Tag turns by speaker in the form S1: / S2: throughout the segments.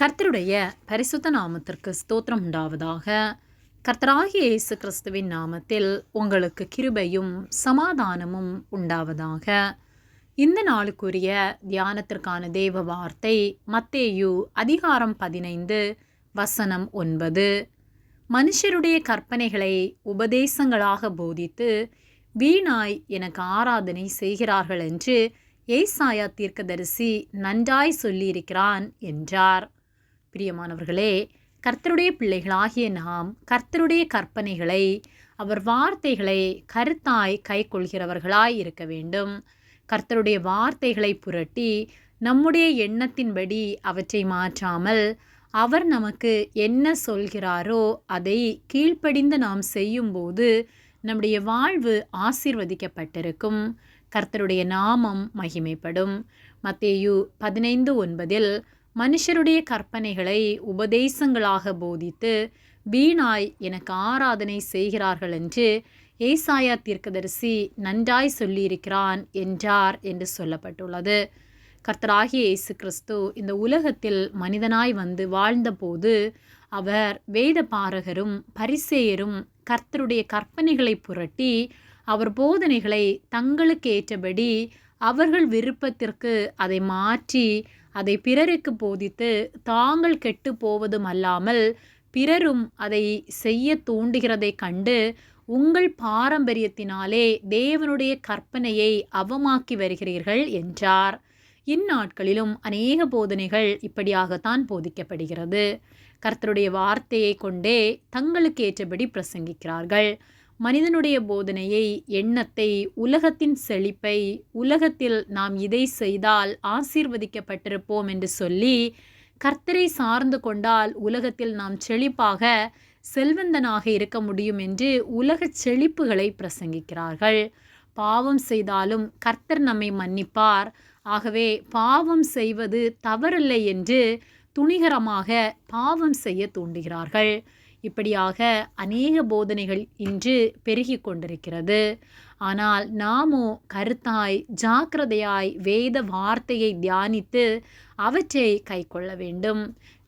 S1: கர்த்தருடைய பரிசுத்த நாமத்திற்கு ஸ்தோத்திரம் உண்டாவதாக. கர்த்தராகிய இயேசு கிறிஸ்துவின் நாமத்தில் உங்களுக்கு கிருபையும் சமாதானமும் உண்டாவதாக. இந்த நாளுக்குரிய தியானத்திற்கான தேவ வார்த்தை மத்தேயு அதிகாரம் பதினைந்து வசனம் ஒன்பது. மனுஷருடைய கற்பனைகளை உபதேசங்களாக போதித்து வீணாய் எனக்கு ஆராதனை செய்கிறார்கள் என்று ஏசாயா தீர்க்கதரிசி நன்றாய் சொல்லியிருக்கிறான் என்றார். பிரியமானவர்களே கர்த்தருடைய பிள்ளைகளாகிய நாம் கர்த்தருடைய கற்பனைகளை அவர் வார்த்தைகளை கருத்தாய் கை கொள்கிறவர்களாய் இருக்க வேண்டும். கர்த்தருடைய வார்த்தைகளை புரட்டி நம்முடைய எண்ணத்தின்படி அவற்றை மாற்றாமல் அவர் நமக்கு என்ன சொல்கிறாரோ அதை கீழ்ப்படிந்து நாம் செய்யும்போது நம்முடைய வாழ்வு ஆசீர்வதிக்கப்பட்டிருக்கும். கர்த்தருடைய நாமம் மகிமைப்படும். மத்தேயு பதினைந்து ஒன்பதில் மனுஷருடைய கற்பனைகளை உபதேசங்களாக போதித்து வீணாய் எனக்கு ஆராதனை செய்கிறார்கள் என்று ஏசாயா தீர்க்கதரிசி நன்றாய் சொல்லியிருக்கிறான் என்றார் என்று சொல்லப்பட்டுள்ளது. கர்த்தராகிய இயேசு கிறிஸ்து இந்த உலகத்தில் மனிதனாய் வந்து வாழ்ந்தபோது அவர் வேத பாரகரும் பரிசேயரும் கர்த்தருடைய கற்பனைகளை புரட்டி அவர் போதனைகளை தங்களுக்கு ஏற்றபடி அவர்கள் விருப்பத்திற்கு அதை மாற்றி அதை பிறருக்கு போதித்து தாங்கள் கெட்டு போவதும் அல்லாமல் பிறரும் அதை செய்ய தூண்டுகிறதை கண்டு உங்கள் பாரம்பரியத்தினாலே தேவனுடைய கற்பனையை அவமாக்கி வருகிறீர்கள் என்றார். இந்நாட்களிலும் அநேக போதனைகள் இப்படியாகத்தான் போதிக்கப்படுகிறது. கர்த்தருடைய வார்த்தையை கொண்டே தங்களுக்கு ஏற்றபடி பிரசங்கிக்கிறார்கள். மனிதனுடைய போதனையை எண்ணத்தை உலகத்தின் செழிப்பை உலகத்தில் நாம் இதை செய்தால் ஆசீர்வதிக்கப்பட்டிருப்போம் என்று சொல்லி கர்த்தரை சார்ந்து கொண்டால் உலகத்தில் நாம் செழிப்பாக செல்வந்தனாக இருக்க முடியும் என்று உலக செழிப்புகளை பிரசங்கிக்கிறார்கள். பாவம் செய்தாலும் கர்த்தர் நம்மை மன்னிப்பார். ஆகவே பாவம் செய்வது தவறில்லை என்று துணிகரமாக பாவம் செய்ய தூண்டுகிறார்கள். இப்படியாக அநேக போதனைகள் இன்று பெருகி கொண்டிருக்கிறது. ஆனால் நாமோ கருத்தாய் ஜாக்கிரதையாய் வேத வார்த்தையை தியானித்து அவற்றை கை கொள்ள வேண்டும்.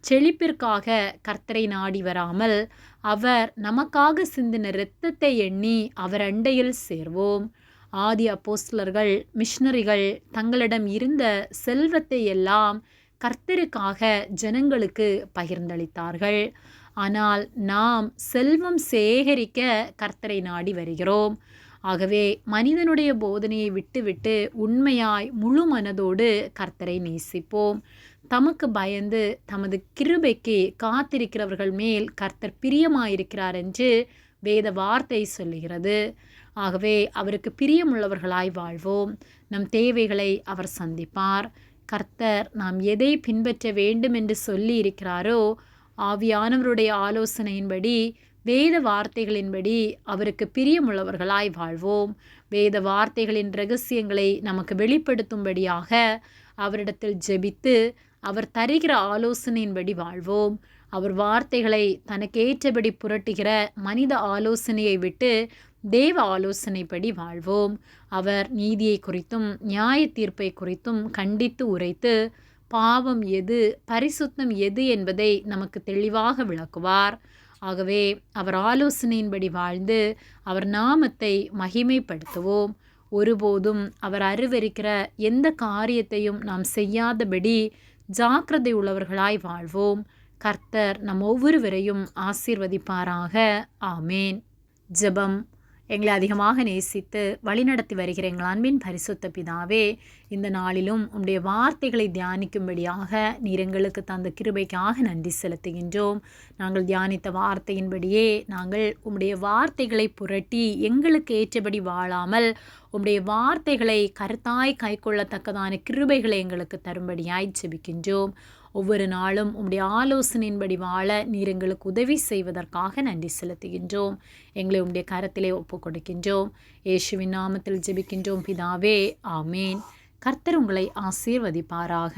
S1: செழிப்பிற்காக கர்த்தரை நாடி வராமல் அவர் நமக்காக சிந்தின இரத்தத்தை எண்ணி அவர் அண்டையில் சேர்வோம். ஆதி அப்போஸ்லர்கள் மிஷனரிகள் தங்களிடம் இருந்த செல்வத்தை எல்லாம் கர்த்தருக்காக ஜனங்களுக்கு பகிர்ந்தளித்தார்கள். ஆனால் நாம் செல்வம் சேகரிக்க கர்த்தரை நாடி வருகிறோம். ஆகவே மனிதனுடைய போதனையை விட்டுவிட்டு உண்மையாய் முழு மனதோடு கர்த்தரை நேசிப்போம். தமக்கு பயந்து தமது கிருபைக்கு காத்திருக்கிறவர்கள் மேல் கர்த்தர் பிரியமாயிருக்கிறார் என்று வேத வார்த்தை சொல்லுகிறது. ஆகவே அவருக்கு பிரியமுள்ளவர்களாய் வாழ்வோம். நம் தேவைகளை அவர் சந்திப்பார். கர்த்தர் நாம் எதை பின்பற்ற வேண்டும் என்று சொல்லி இருக்கிறாரோ ஆவியானவருடைய ஆலோசனையின்படி வேத வார்த்தைகளின்படி அவருக்கு பிரியமுள்ளவர்களாய் வாழ்வோம். வேத வார்த்தைகளின் ரகசியங்களை நமக்கு வெளிப்படுத்தும்படியாக அவரிடத்தில் ஜெபித்து அவர் தருகிற ஆலோசனையின்படி வாழ்வோம். அவர் வார்த்தைகளை தனக்கேற்றபடி புரட்டுகிற மனித ஆலோசனையை விட்டு தேவ ஆலோசனைப்படி வாழ்வோம். அவர் நீதியை குறித்தும் நியாய தீர்ப்பை குறித்தும் கண்டித்து உரைத்து பாவம் எது பரிசுத்தம் எது என்பதை நமக்கு தெளிவாக விளக்குவார். ஆகவே அவர் ஆலோசனையின்படி வாழ்ந்து அவர் நாமத்தை மகிமைப்படுத்துவோம். ஒருபோதும் அவர் அருவருக்கிற எந்த காரியத்தையும் நாம் செய்யாதபடி ஜாக்கிரதை உள்ளவர்களாய் வாழ்வோம். கர்த்தர் நம் ஒவ்வொருவரையும் ஆசீர்வதிப்பாராக. ஆமேன். ஜெபம் எங்களை அதிகமாக நேசித்து வழிநடத்தி வருகிற எங்கள் அன்பின் பரிசுத்த பிதாவே இந்த நாளிலும் உம்முடைய வார்த்தைகளை தியானிக்கும்படியாக நீர் எங்களுக்கு தந்த கிருபைக்காக நன்றி செலுத்துகின்றோம். நாங்கள் தியானித்த வார்த்தையின்படியே நாங்கள் உம்முடைய வார்த்தைகளை புரட்டி எங்களுக்கு ஏற்றபடி வாழாமல் உம்முடைய வார்த்தைகளை கருத்தாய் கைக்கொள்ளத்தக்கதான கிருபைகளை எங்களுக்கு தரும்படியாய் ஜெபிக்கின்றோம். ஒவ்வொரு நாளும் உம்முடைய ஆலோசனையின்படி வாழ நீர் எங்களுக்கு உதவி செய்வதற்காக நன்றி செலுத்துகின்றோம். எங்களை உம்முடைய கரத்திலே ஒப்பு கொடுக்கின்றோம் இயேசுவின் நாமத்தில் ஜெபிக்கின்றோம். பிதாவே ஆமேன். கர்த்தர் உங்களை ஆசீர்வதிப்பாராக.